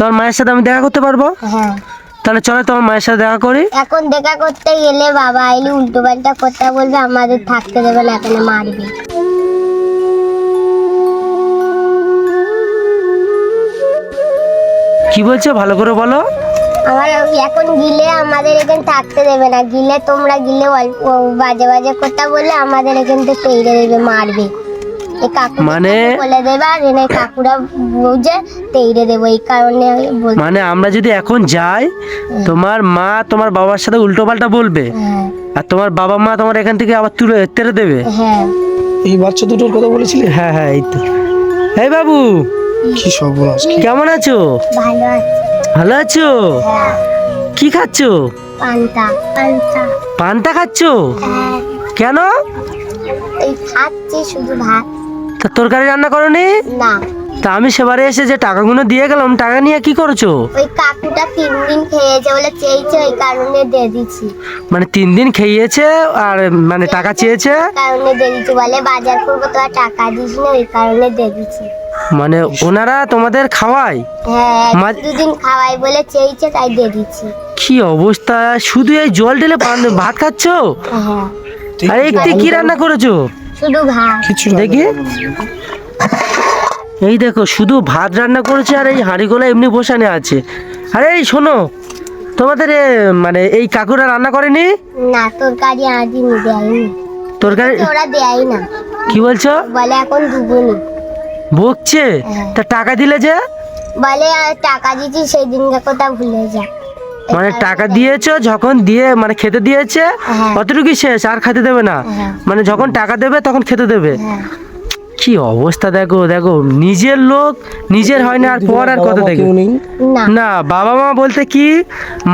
তোমার মায়ের সাথে আমি দেখা করতে পারব? হ্যাঁ। তাহলে চলো তোমার মায়ের সাথে দেখা করি। এখন দেখা করতে গেলে বাবা আইলে উল্টো পাল্টা কথা বলবে আমাদের থাকতে দেবে না এখানে মারবে। কি বলছো? ভালো করে বলো। আমার এখন গিলে আমাদের এখানে থাকতে দেবে না গিলে তোমরা গিলে বাজে বাজে কথা বললে আমাদের এখান থেকে তেড়ে দেবে মারবে। মানে- বলে দেবে এনে কাকুরা বুঝে তেড়ে দেবো এই কারণে মানে আমরা যদি এখন যাই তোমার মা তোমার বাবার সাথে উল্টো পাল্টা বলবে হ্যাঁ। আর তোমার বাবা মা তোমার এখান থেকে আবার তুলে তেরে দেবে। হ্যাঁ। এই বাচ্চা দুটোর কথা বলেছিলি? হ্যাঁ হ্যাঁ এই তো। এই বাবু কি সর্বনাশ কেমন আছো? ভালো আছে। ভালো আছো? হ্যাঁ। কি খাচ্ছো? পান্তা পান্তা। পান্তা খাচ্ছো? হ্যাঁ। কেন? এই খাচ্ছি শুধু ভাত। তা তরকারি রান্না করনি? না। তা আমি সেবারে এসে যে টাকাগুলো দিয়ে গেলাম টাকা নিয়ে কি করছ? ওই কাকুটা তিন দিন খেয়েছে বলে চেয়েছে ওই কারণে দিয়ে দিচ্ছি। মানে তিন দিন খেয়েছে আর মানে টাকা চেয়েছে? কারণে দিয়ে দিচ্ছি বলে বাজার করব তো আর টাকা দিস না ওই কারণে দিয়ে দিচ্ছি। মানে ওনারা তোমাদের খাওয়ায়? হ্যাঁ মা- দুদিন খাওয়াই বলে চেয়েছে তাই দিয়ে দিচ্ছি। কি অবস্থা? শুধু এই জল ঢেলে পান- ভাত খাচ্ছো? হ্যাঁ। আর একটি কি রান্না করেছ? শুধু ভাত। কিছু দেখি। এই দেখো শুধু ভাত রান্না করেছে আর এই হাঁড়িগুলো এমনি বসানে আছে। আরে এই শোনো তোমাদের এ, মানে এই কাকুরা রান্না করেনি? না তরকারি আদিনি দেয়নি। তরকারি ওরা দেয় না। কি বলছো? বলে এখন দুগুনি বকছে? হ্যাঁ। তা টাকা দিলে যে? বলে আর টাকা দিচ্ছি সেই দিনকে কথা ভুলে যা। মানে টাকা দিয়েছ যখন দিয়ে মানে খেতে দিয়েছে হ্যাঁ। অতটুকুই শেষ আর খেতে দেবে না। হ্যাঁ। মানে যখন টাকা দেবে তখন খেতে দেবে। হ্যাঁ। কি অবস্থা দেখো দেখো নিজের লোক নিজের হয় না আর পর আর কত দেখো না। না বাবা মা বলতে কি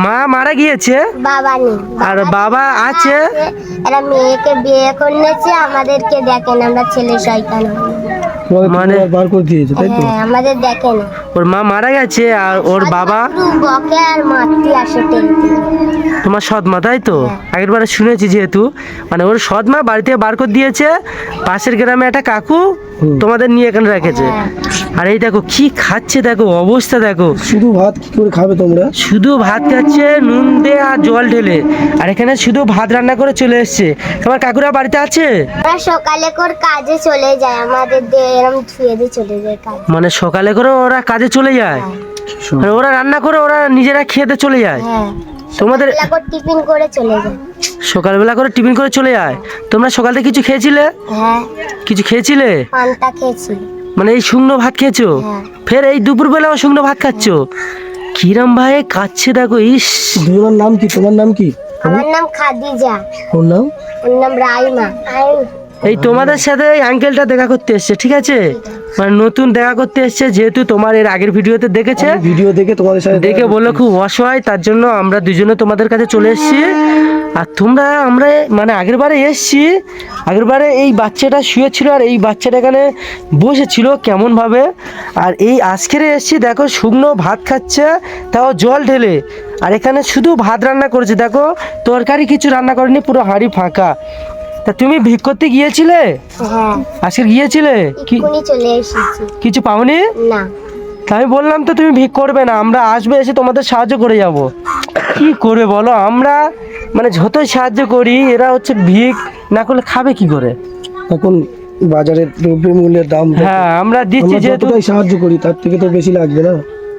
মা মারা গিয়েছে বাবা নেই। আর বাবা আছে এরা মেয়েকে বিয়ে করে নিয়েছে আমাদেরকে দেখেন আমরা ছেলে শয়তান। মানে- মানে বার করে দিয়েছে তাই তো? হ্যাঁ আমাদের দেখে না। ওর মা মারা গেছে আর ওর বাবা বকে আর মারতে আসে তোমার সৎ মা তাই তো? আগের বারে শুনেছি যেহেতু। মানে ওর সৎ মা বাড়ি থেকে বার করে দিয়েছে পাশের গ্রামে একটা কাকু তোমাদের নিয়ে এখানে রেখেছে। হ্যাঁ। আর এই দেখো কি খাচ্ছে দেখো অবস্থা দেখো। শুধু ভাত কি করে খাবে তোমরা? শুধু ভাত খাচ্ছে নুন দিয়ে আর জল ঢেলে। আর এখানে শুধু ভাত রান্না করে চলে এসছে। তোমার কাকুরা বাড়িতে আছে? সকালে করে কাজে চলে যায় আমাদের চলে যায় কাজ। মানে সকালে করে ওরা কাজে চলে যায়? আর ওরা রান্না করে ওরা নিজেরা খেতে চলে যায়? হ্যাঁ। তোমাদের সকালবেলা করে টিফিন করে চলে যায়। সকালবেলা করে টিফিন করে চলে যায়? তোমরা সকালে কিছু খেয়েছিলে? হ্যাঁ। কিছু খেয়েছিলে? পান্তা খেয়েছি। মানে এই শুকনো ভাত খেয়েছো? হ্যাঁ। ফের এই দুপুরবেলাও শুকনো ভাত খাচ্ছো? কিরম ভাই কাচ্ছে দেখো ইস। তোমার নাম কি? তোমার নাম কি? আমার নাম খাদিজা। ওর নাম? ওর নাম রাইমা। আই- এই তোমাদের সাথে এই আঙ্কেলটা দেখা করতে এসছে ঠিক আছে? মানে নতুন দেখা করতে এসছে যেহেতু তোমার এর আগের ভিডিওতে দেখেছে। ভিডিও দেখে তোমাদের সাথে দেখে বলল খুব অসহায় তার জন্য আমরা দুজনে তোমাদের কাছে চলে এসেছি। আর তোমরা আমরা মানে আগের বারে এসছি আগের বারে এই বাচ্চাটা শুয়েছিল আর এই বাচ্চাটা এখানে বসেছিল কেমন ভাবে আর এই আজকের এসছি দেখো শুকনো ভাত খাচ্ছে তাও জল ঢেলে। আর এখানে শুধু ভাত রান্না করেছে দেখো তরকারি কিছু রান্না করেনি পুরো হাঁড়ি ফাঁকা। তা তুমি ভিক করতে গিয়েছিলে? হ্যাঁ। আজকে গিয়েছিলে? কি চলে এসেছি। কিছু পাওনি? না। তা আমি বললাম তো তুমি ভিক করবে না আমরা আসবে এসে তোমাদের সাহায্য করে যাব। কি করে বলো? আমরা মানে যতই সাহায্য করি এরা হচ্ছে ভিক না করলে খাবে কি করে? এখন বাজারের দ্রব্য মূল্যের দাম হ্যাঁ আমরা দিচ্ছি যেহেতু সাহায্য করি তার থেকে তো বেশি লাগবে না?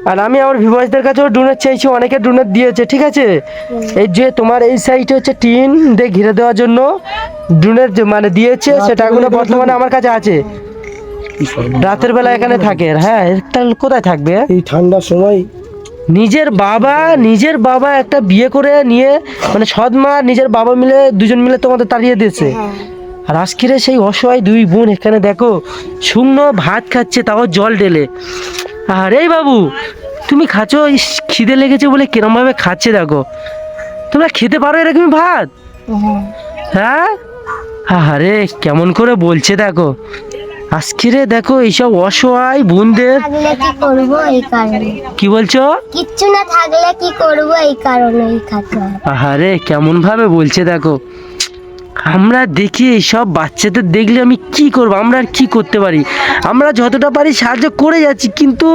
আর আমি আমার ভিভাসদের কাছেও ডোনেট চাইছি অনেকে ডোনেট দিয়েছে ঠিক আছে? এই যে তোমার এই সাইডে হচ্ছে টিন দিয়ে ঘিরে দেওয়ার জন্য ডোনেট মানে দিয়েছে সে টাকাগুলো বর্তমানে আমার কাছে আছে। রাতের বেলা এখানে থাকে। হ্যাঁ তাহলে কোথায় থাকবে? এই ঠান্ডার সময় নিজের বাবা নিজের বাবা একটা বিয়ে করে নিয়ে মানে সৎ মা নিজের বাবা মিলে দুজন মিলে তোমাদের তাড়িয়ে দিয়েছে। হ্যাঁ। আর আজকের সেই অসহায় দুই বোন এখানে দেখো শুকনো ভাত খাচ্ছে তাও জল ঢেলে। আর বাবু তুমি খাচ্ছো? খিদে লেগেছে বলে কিরম ভাবে খাচ্ছে দেখো। তোমরা খেতে পারো এরকমই ভাত? হ্যাঁ? আরে কেমন করে বলছে দেখো। আজকেরে দেখো এইসব অসহায় বোনদের কি বলছো? কিচ্ছু না থাকলে কি করব এই কারণে আহারে কেমন ভাবে বলছে দেখো। আমরা দেখি সব বাচ্চাদের, দেখলে আমি কি করব? আমরা আর কী করতে পারি? আমরা যতটা পারি সাহায্য করে যাচ্ছি, কিন্তু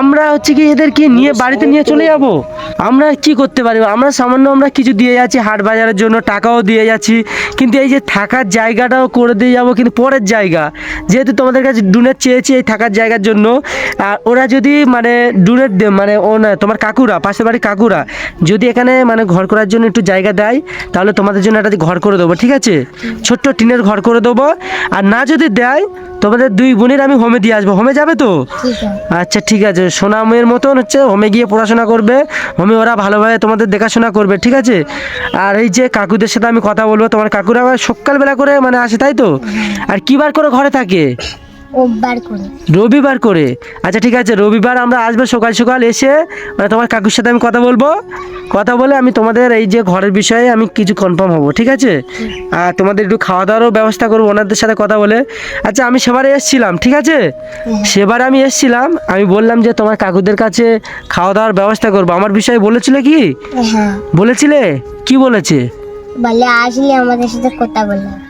আমরা হচ্ছে কি এদেরকে নিয়ে বাড়িতে নিয়ে চলে যাব? আমরা কি করতে পারি? আমরা সামান্য আমরা কিছু দিয়ে যাচ্ছি, হাট বাজারের জন্য টাকাও দিয়ে যাচ্ছি, কিন্তু এই যে থাকার জায়গাটাও করে দিয়ে যাব কিন্তু পরের জায়গা। যেহেতু তোমাদের কাছে ডুনের চেয়েছি এই থাকার জায়গার জন্য, আর ওরা যদি মানে ডুনের দে- মানে ও না, তোমার কাকুরা, পাশের বাড়ির কাকুরা যদি এখানে মানে ঘর করার জন্য একটু জায়গা দেয়, তাহলে তোমাদের জন্য একটা ঘর করে দেবো, ঠিক আছে? ছোট্ট টিনের ঘর করে দেবো, আর না যদি দেয় তোমাদের দুই বোনের আমি হোমে দিয়ে আসব। হোমে যাবে তো? আচ্ছা ঠিক আছে। সোনা মেয়ের মতন হচ্ছে হোমে গিয়ে পড়াশোনা করবে। হোমে ওরা ভালোভাবে তোমাদের দেখাশোনা করবে ঠিক আছে? আর এই যে কাকুদের সাথে আমি কথা বলব তোমার কাকুরা সকালবেলা করে মানে আসে তাই তো? আর কিবার করে ঘরে থাকে? রবিবার করে। আচ্ছা ঠিক আছে রবিবার আমরা আসব সকাল সকাল এসে মানে তোমার কাকুর সাথে আমি কথা বলব। কথা বলে আমি তোমাদের এই যে ঘরের বিষয়ে আমি কিছু কনফার্ম হব ঠিক আছে? আর তোমাদের একটু খাওয়া দাওয়ারও ব্যবস্থা করব ওনাদের সাথে কথা বলে। আচ্ছা আমি সেবারে এসেছিলাম ঠিক আছে? সেবারে আমি এসেছিলাম আমি বললাম যে তোমার কাকুদের কাছে খাওয়া দাওয়ার ব্যবস্থা করব। আমার বিষয়ে বলেছিলে কি? হ্যাঁ। বলেছিলে? কি বলেছে? বলে আসলে আমাদের সাথে কথা বললাম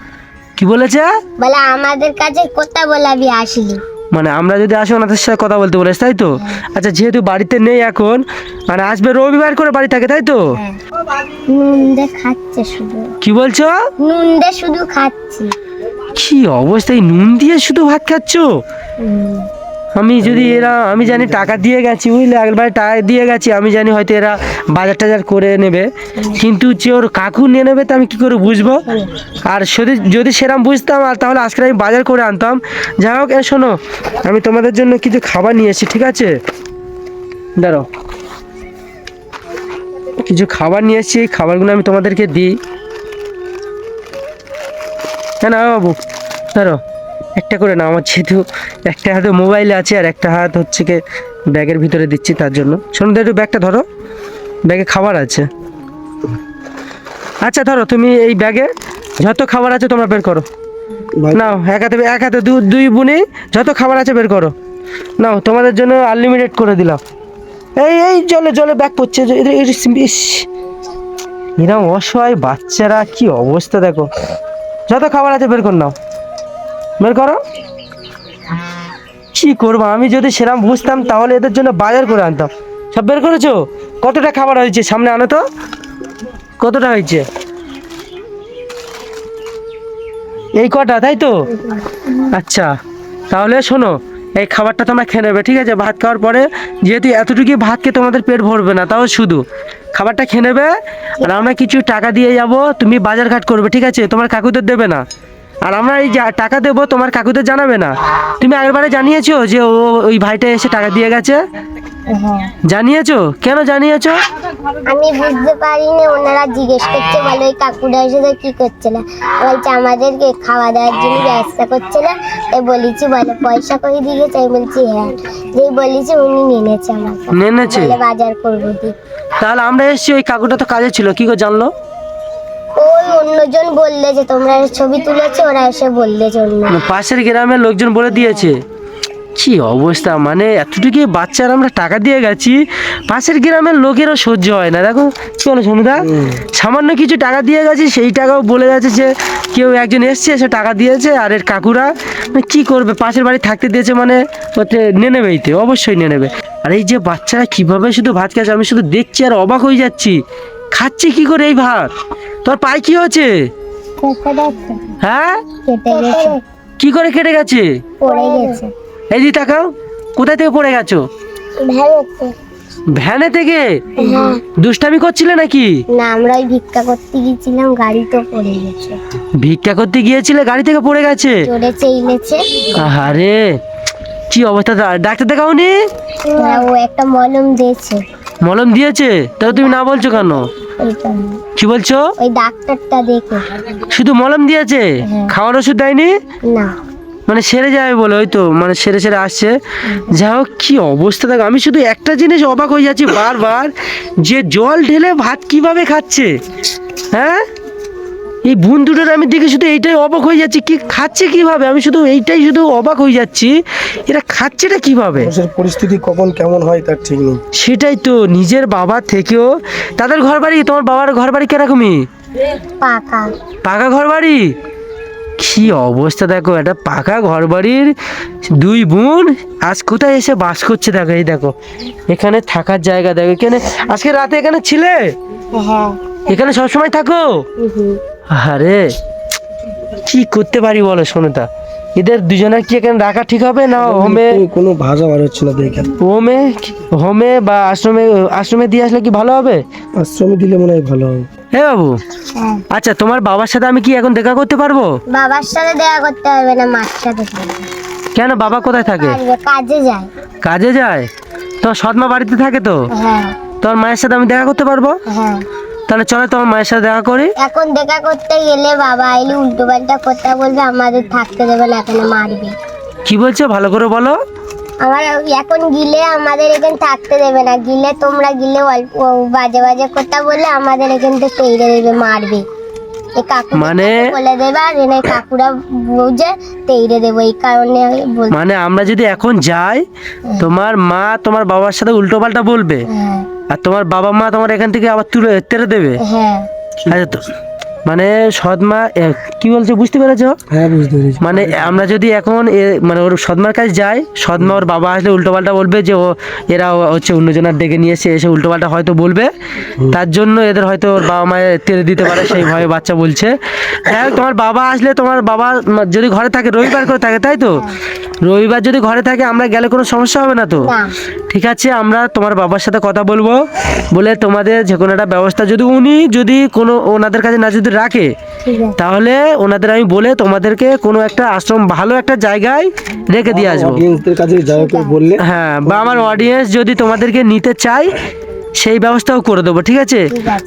কি বলেছে? বলে আমাদের কাছে কথা বলাবি আসলি মানে আমরা যদি আসি ওনাদের সাথে কথা বলতে বলেছ তাই তো? আচ্ছা যেহেতু বাড়িতে নেই এখন মানে আসবে রবিবার করে বাড়ি থাকে তাই তো? হ্যাঁ। নুন দে খাচ্ছে শুধু। কি বলছো? নুন দে শুধু খাচ্ছি। কি অবস্থা এই নুন দিয়ে শুধু ভাত খাচ্ছো? আমি যদি এরা আমি জানি টাকা দিয়ে গেছি বুঝলে? একবার টাকা দিয়ে গেছি আমি জানি হয়তো এরা বাজার টাজার করে নেবে। কিন্তু যে ওর কাকু নিয়ে নেবে তো আমি কী করে বুঝব? আর যদি যদি সেরকম বুঝতাম, আর তাহলে আজকে আমি বাজার করে আনতাম। যাই হোক, এ শোনো, আমি তোমাদের জন্য কিছু খাবার নিয়ে এসেছি, ঠিক আছে? দাঁড়াও। কিছু খাবার নিয়ে এসেছি, এই খাবারগুলো আমি তোমাদেরকে দিই। না না বাবু, দাঁড়াও। একটা করে না আমার যেহেতু একটা হাতে মোবাইল আছে, আর একটা হাত হচ্ছে কি ব্যাগের ভিতরে দিচ্ছি তার জন্য। শোনো, একটু ব্যাগটা ধরো। ব্যাগে খাবার আছে। আচ্ছা ধরো তুমি এই ব্যাগে যত খাবার আছে তোমরা বের করো। নাও এক হাতে এক হাতে দুই বুনি যত খাবার আছে বের করো। নাও তোমাদের জন্য আনলিমিটেড করে দিলাম। এই এই জলে জলে ব্যাগ পড়ছে এরম অসহায় বাচ্চারা কি অবস্থা দেখো। যত খাবার আছে বের কর নাও। বের করো। কি করব? আমি যদি সেরকম বুঝতাম তাহলে এদের জন্য বাজার করে আনতাম। সব বের করেছ? কতটা খাবার হয়েছে? সামনে আনো তো। কতটা হয়েছে? এই কটা, তাই তো? আচ্ছা তাহলে শোনো, এই খাবারটা তোমরা খেয়ে নেবে, ঠিক আছে? ভাত খাওয়ার পরে যেহেতু এতটুকু ভাত খেয়ে তোমাদের পেট ভরবে না, তাও শুধু। খাবারটা খেয়ে নেবে, আর আমরা কিছু টাকা দিয়ে যাব, তুমি বাজার ঘাট করবে, ঠিক আছে? তোমার কাকুদের দেবে না। আর আমরা এই টাকা দেবো, তোমার কাকুদের জানাবে না। তুমি আগেরবারে জানিয়েছো যে ও ওই ভাইটা এসে টাকা দিয়ে গেছে? জানিয়েছো? কেন জানিয়েছো? আমি বুঝতে পারিনি ওনারা জিজ্ঞেস করছে বলে ওই কাকুরা এসে কি করছে না। বলছে আমাদেরকে খাওয়া দাওয়ার জন্য ব্যবস্থা করছে না। তাই বলেছি বলে পয়সা করে দিয়ে আমি বলছি হ্যাঁ। যেই বলেছি উনি নেনেছে আমাকে। নেনেছে? বাজার করব দি। তাহলে আমরা এসেছি ওই কাকুটা তো কাজে ছিল কি করে জানলো? ওই অন্যজন বললে যে তোমরা ছবি তুলেছো? ওরা এসে বললে যে অন্য। পাশের গ্রামের লোকজন বলে দিয়েছে। কি অবস্থা? মানে এতটুকু বাচ্চার আমরা টাকা দিয়ে গেছি পাশের গ্রামের লোকেরও সহ্য হয় না। দেখো কি বলো সনুদা সামান্য কিছু টাকা দিয়ে গেছি সেই টাকাও বলে গেছে যে কেউ একজন এসছে সে টাকা দিয়েছে আর এর কাকুরা মানে কি করবে? পাশের বাড়ি থাকতে দিয়েছে মানে ওতে নিয়ে নেবেই তো অবশ্যই নিয়ে নেবে। আর এই যে বাচ্চারা কীভাবে শুধু ভাত খাচ্ছে আমি শুধু দেখছি আর অবাক হয়ে যাচ্ছি। খাচ্ছে কি করে এই ভাত? তোর পায়ে কি হয়েছে? হ্যাঁ? কেটে গেছে। কি করে কেটে গেছে? পড়ে গেছে। এই দি তাকাও কোথায় থেকে পড়ে গেছো? ভ্যানে থেকে হ্যাঁ। দুষ্টামি করছিলে নাকি? না আমরা ওই ভিক্ষা করতে গিয়েছিলাম গাড়ি তো পড়ে গেছে। ভিক্ষা করতে গিয়েছিলে গাড়ি থেকে পড়ে গেছে? চড়ে চেইলেছে। আরে কি অবস্থা? ডাক্তার দেখাওনি? ও একটা মলম দিয়েছে। মলম দিয়েছে? তাহলে তুমি না বলছো কেন? কি বলছো? ওই ডাক্তারটা দেখে। শুধু মলম দিয়েছে? হ্যাঁ। খাওয়ার ওষুধ দেয়নি? না। মানে সেরে যাবে বলে ওই তো মানে সেরে সেরে আসছে। যা হোক কি অবস্থা দেখো আমি শুধু একটা জিনিস অবাক হয়ে যাচ্ছি বারবার যে জল ঢেলে ভাত কীভাবে খাচ্ছে? হ্যাঁ? এই বোন দুটোর আমি দেখে শুধু এইটাই অবাক হয়ে যাচ্ছি কি খাচ্ছে কীভাবে? আমি শুধু এইটাই শুধু অবাক হয়ে যাচ্ছি এরা খাচ্ছেটা কীভাবে? পরিস্থিতি কখন কেমন হয় তার ঠিক নেই। সেটাই তো নিজের বাবা থেকেও। তাদের ঘর বাড়ি তোমার বাবার ঘর বাড়ি কিরকমই? পাকা। পাকা ঘর বাড়ি কি অবস্থা দেখো একটা পাকা ঘর বাড়ির দুই বোন আজ কোথায় এসে বাস করছে দেখো এই দেখো। এখানে থাকার জায়গা দেখো এখানে আজকে রাতে এখানে ছিলে? হ্যাঁ। এখানে সবসময় থাকো। আরে কি করতে পারি বলো শোনোটা এদের দুজনের কি এখানে রাখা ঠিক হবে না হোমে কোনো ভাষা বার হচ্ছে না দেখে। হোমে হোমে বা আশ্রমে আশ্রমে দিয়ে আসলে কি ভালো হবে? আশ্রমে দিলে মনে হয় ভালো হবে। হে বাবু হ্যাঁ আচ্ছা তোমার বাবার সাথে আমি কি এখন দেখা করতে পারব? বাবার সাথে দেখা করতে পারবে না মার সাথে কেন বাবা কোথায় থাকে? কাজে যায়। কাজে যায়? তোমার সৎমা বাড়িতে থাকে তো? হ্যাঁ। তোমার মায়ের সাথে আমি দেখা করতে পারব? হ্যাঁ। তাহলে চলো তোমার মায়ের সাথে দেখা করি। এখন দেখা করতে গেলে বাবা আইলে উল্টো পাল্টা করতে বলবে আমাদের থাকতে দেবে না এখানে মারবে। কি বলছো ভালো করে বলো। আমার এখন গিলে আমাদের এখানে থাকতে দেবে না। গিলে তোমরা গিলে অল্প বাজে বাজে কথা বললে আমাদের এখান থেকে তেইরে দেবে মারবে। মানে- বলে দেবে আর এনে কাকুরা বুঝে তেইরে দেবো এই কারণে মানে আমরা যদি এখন যাই তোমার মা তোমার বাবার সাথে উল্টো পাল্টা বলবে হ্যাঁ। আর তোমার বাবা মা তোমার এখান থেকে আবার তুলে তেরে দেবে। হ্যাঁ। আচ্ছা তো মানে সদমা কি বলছে বুঝতে পেরেছ? হ্যাঁ বুঝতে পেরেছি। মানে আমরা যদি এখন এ- মানে ওর সদমার কাছে যাই সদমা ওর বাবা আসলে উল্টোপাল্টা বলবে যে ও এরা হচ্ছে অন্যজনের ডেকে নিয়ে এসে এসে উল্টোপাল্টা হয়তো বলবে। তার জন্য এদের হয়তো ওর বাবা মায়ের তেড়ে দিতে পারে সেই ভয়ে বাচ্চা বলছে। হ্যাঁ তোমার বাবা আসলে তোমার বাবা যদি ঘরে থাকে রবিবার করে থাকে তাই তো? রবিবার যদি ঘরে থাকে আমরা গেলে কোনো সমস্যা হবে না তো? ঠিক আছে আমরা তোমার বাবার সাথে কথা বলব। বলে তোমাদের যে কোনো একটা ব্যবস্থা যদি উনি যদি কোনো ওনাদের কাছে না যদি রাখে তাহলে ওনাদের আমি বলে তোমাদেরকে কোনো একটা আশ্রম ভালো একটা জায়গায় রেখে দিয়ে আসব। হ্যাঁ বা আমার অডিয়েন্স যদি তোমাদেরকে নিতে চাই সেই ব্যবস্থাও করে দেবো ঠিক আছে?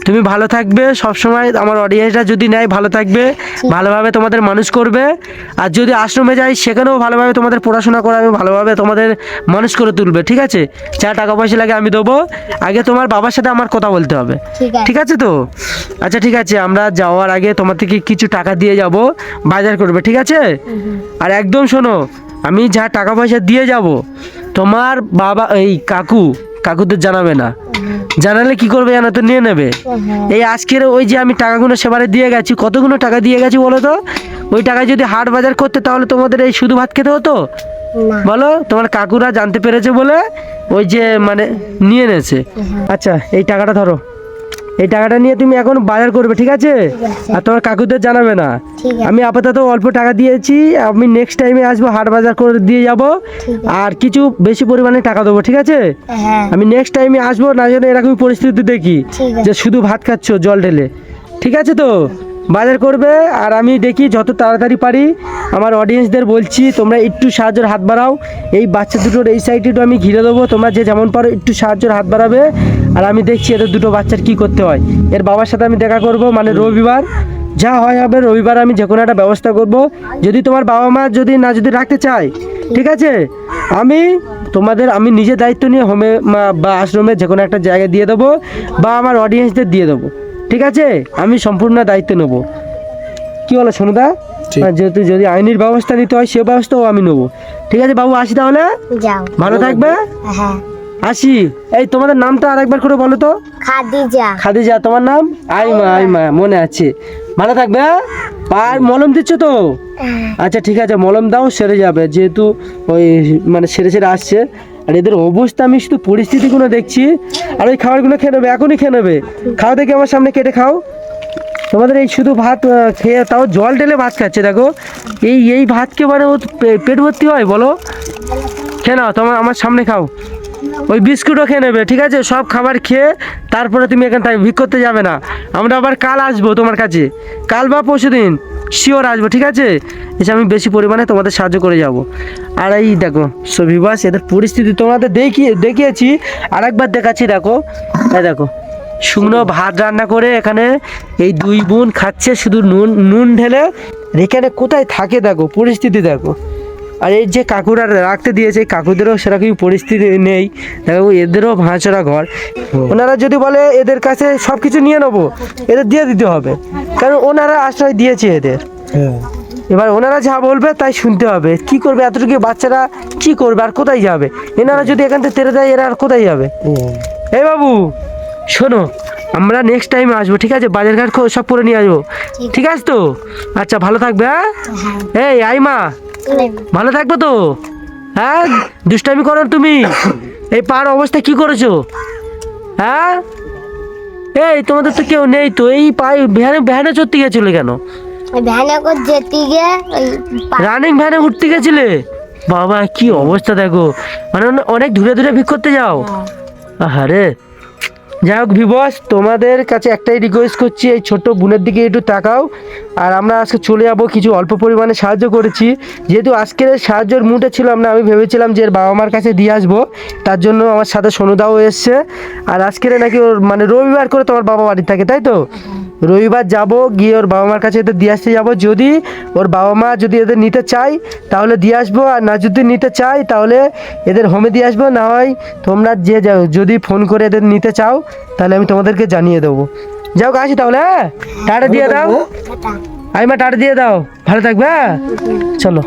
তুমি ভালো থাকবে সব সময় আমার অডিয়েন্সরা যদি নেয় ভালো থাকবে ভালোভাবে তোমাদের মানুষ করবে। আর যদি আশ্রমে যাই সেখানেও ভালোভাবে তোমাদের পড়াশোনা করাবে ভালোভাবে তোমাদের মানুষ করে তুলবে ঠিক আছে? যা টাকা পয়সা লাগে আমি দেবো। আগে তোমার বাবার সাথে আমার কথা বলতে হবে ঠিক আছে। তো? আচ্ছা ঠিক আছে আমরা যাওয়ার আগে তোমার থেকে কিছু টাকা দিয়ে যাব বাজার করবে ঠিক আছে? আর একদম শোনো আমি যা টাকা পয়সা দিয়ে যাব তোমার বাবা এই কাকু কাকুদের জানাবে না। জানালে কি করবে জানো তো নিয়ে নেবে। হ্যাঁ। এই আজকের ওই যে আমি টাকাগুলো সেবারে দিয়ে গেছি কতগুলো টাকা দিয়ে গেছি বলো তো? ওই টাকায় যদি হাট বাজার করতে তাহলে তোমাদের এই শুধু ভাত খেতে হতো? বলো তোমার কাকুরা জানতে পেরেছে বলে ওই যে মানে নিয়ে নেছে আচ্ছা এই টাকাটা ধরো। এই টাকাটা নিয়ে তুমি এখন বাজার করবে ঠিক আছে। আর তোমার কাকুদের জানাবে না। আমি আপাতত অল্প টাকা দিয়েছি আমি নেক্সট টাইমে আসব হাট বাজার করে দিয়ে যাব। আর কিছু বেশি পরিমাণে টাকা দেবো ঠিক আছে? হ্যাঁ। আমি নেক্সট টাইমে আসব না যেন এরকমই পরিস্থিতি দেখি যে শুধু ভাত খাচ্ছ জল ঢেলে। ঠিক আছে তো? বাজার করবে আর আমি দেখি যত তাড়াতাড়ি পারি আমার অডিয়েন্সদের বলছি তোমরা একটু সাহায্যের হাত বাড়াও। এই বাচ্চা দুটোর এই সাইডে একটু আমি ঘিরে দেবো তোমরা যে যেমন পারো একটু সাহায্যের হাত বাড়াবে। আর আমি দেখছি এদের দুটো বাচ্চার কি করতে হয়। এর বাবার সাথে আমি দেখা করব মানে রবিবার। যা হয় হবে রবিবার আমি যে কোনো একটা ব্যবস্থা করব। যদি তোমার বাবা মা যদি না যদি রাখতে চায় ঠিক আছে? আমি তোমাদের আমি নিজে দায়িত্ব নিয়ে হোমে বা আশ্রমে যে কোনো একটা জায়গায় দিয়ে দেবো বা আমার অডিয়েন্সদের দিয়ে দেবো। ঠিক আছে? আমি সম্পূর্ণ দায়িত্ব নেব। কি বলো সোনুদা? আর যেহেতু যদি আইনের ব্যবস্থা নিতে হয় সে ব্যবস্থাও আমি নেব। ঠিক আছে বাবু আসি তাহলে? ভালো থাকবে? হ্যাঁ। আসি। এই তোমাদের নামটা আরেকবার করে বলো তো। খাদিজা। খাদিজা তোমার নাম? আইমা আইমা। মনে আছে। ভালো থাকবে হ্যাঁ? আর মলম দিচ্ছ তো? আচ্ছা ঠিক আছে মলম দাও সেরে যাবে। যেহেতু ওই মানে সেরে সেরে আসছে। আর এদের অবস্থা আমি শুধু পরিস্থিতিগুলো দেখছি। আর ওই খাবারগুলো খেয়ে নেবে এখনই খেয়ে নেবে। খাও দেখি আমার সামনে কেটে খাও। তোমাদের এই শুধু ভাত খেয়ে তাও জল ঢেলে ভাত খাচ্ছে দেখো। এই এই ভাতকে মানে ও পেট ভর্তি হয় বলো। খেয়ে নাও তোমার আমার সামনে খাও। ওই বিস্কুটও খেয়ে নেবে, ঠিক আছে? সব খাবার খেয়ে তারপরে তুমি এখান থেকে ভিক করতে যাবে না। আমরা আবার কাল আসব তোমার কাছে। কাল বা পরশু দিন শিওর আসব, ঠিক আছে? এসে আমি বেশি পরিমাণে তোমাদের সাহায্য করে যাব। আর এই দেখো সবিবাস এদের পরিস্থিতি তোমাদের দেখিয়ে, দেখিয়েছি। আর একবার দেখাচ্ছি, দেখো। এই দেখো, শুকনো ভাত রান্না করে এখানে এই দুই বোন খাচ্ছে শুধু নুন নুন ঢেলে। এখানে কোথায় থাকে দেখো, পরিস্থিতি দেখো। আর এই যে কাকুরা রাখতে দিয়েছে কাকুদেরও সেরকম পরিস্থিতি নেই। দেখো এদেরও ভাঁচড়া ঘর। ওনারা যদি বলে এদের কাছে সব কিছু নিয়ে নেব এদের দিয়ে দিতে হবে। কারণ ওনারা আশ্রয় দিয়েছে এদের। হ্যাঁ। এবার ওনারা যা বলবে তাই শুনতে হবে। কি করবে? এতটুকু বাচ্চারা কি করবে? আর কোথায় যাবে? এনারা যদি এখান থেকে তেরে দেয় এরা আর কোথায় যাবে? এই বাবু শোনো আমরা নেক্সট টাইম আসব ঠিক আছে? বাজার ঘাট সব করে নিয়ে আসব। ঠিক ঠিক আছে। তো? আচ্ছা ভালো থাকবে হ্যাঁ? এই আইমা ভালো থাকবে তো? হ্যাঁ? দুষ্টামি করো তুমি। এই পার অবস্থা কি করেছ? হ্যাঁ? এই তোমাদের তো কেউ নেই তো। এই পায়ে ভ্যানে ভ্যানে চড়তে গেছিলে কেন? ভ্যানে যেতে গিয়ে রানিং ভ্যানে উঠতে গেছিলে? বাবা কি অবস্থা দেখো। মানে অনেক দূরে দূরে ভিক করতে যাও। আরে যাই হোক ভিবস তোমাদের কাছে একটাই রিকোয়েস্ট করছি, এই ছোট বোনের দিকে একটু তাকাও। আর আমরা আজকে চলে যাব, কিছু অল্প পরিমাণে সাহায্য করেছি। যেহেতু আজকের সাহায্যের মুডে ছিলাম না, আমি ভেবেছিলাম যে এর বাবা মার কাছে দিয়ে আসব। তার জন্য আমার সাথে সোনুদাও এসছে। আর আজকের নাকি ওর মানে রবিবার করে তোমার বাবা বাড়ি থাকে, তাই তো? রবিবার যাব গিয়ে ওর বাবা মার কাছে এদের দিয়ে আসতে যাব। যদি ওর বাবা মা যদি এদের নিতে চাই তাহলে দিয়ে আসব। আর না যদি নিতে চাই তাহলে এদের হোমে দিয়ে আসব। না হয় তোমরা যে যাও যদি ফোন করে এদের নিতে চাও তাহলে আমি তোমাদেরকে জানিয়ে দেবো। যাও আসি তাহলে হ্যাঁ? টাটা দিয়ে দাও। আইমা টাটা দিয়ে দাও। ভালো থাকবে হ্যাঁ? চলো।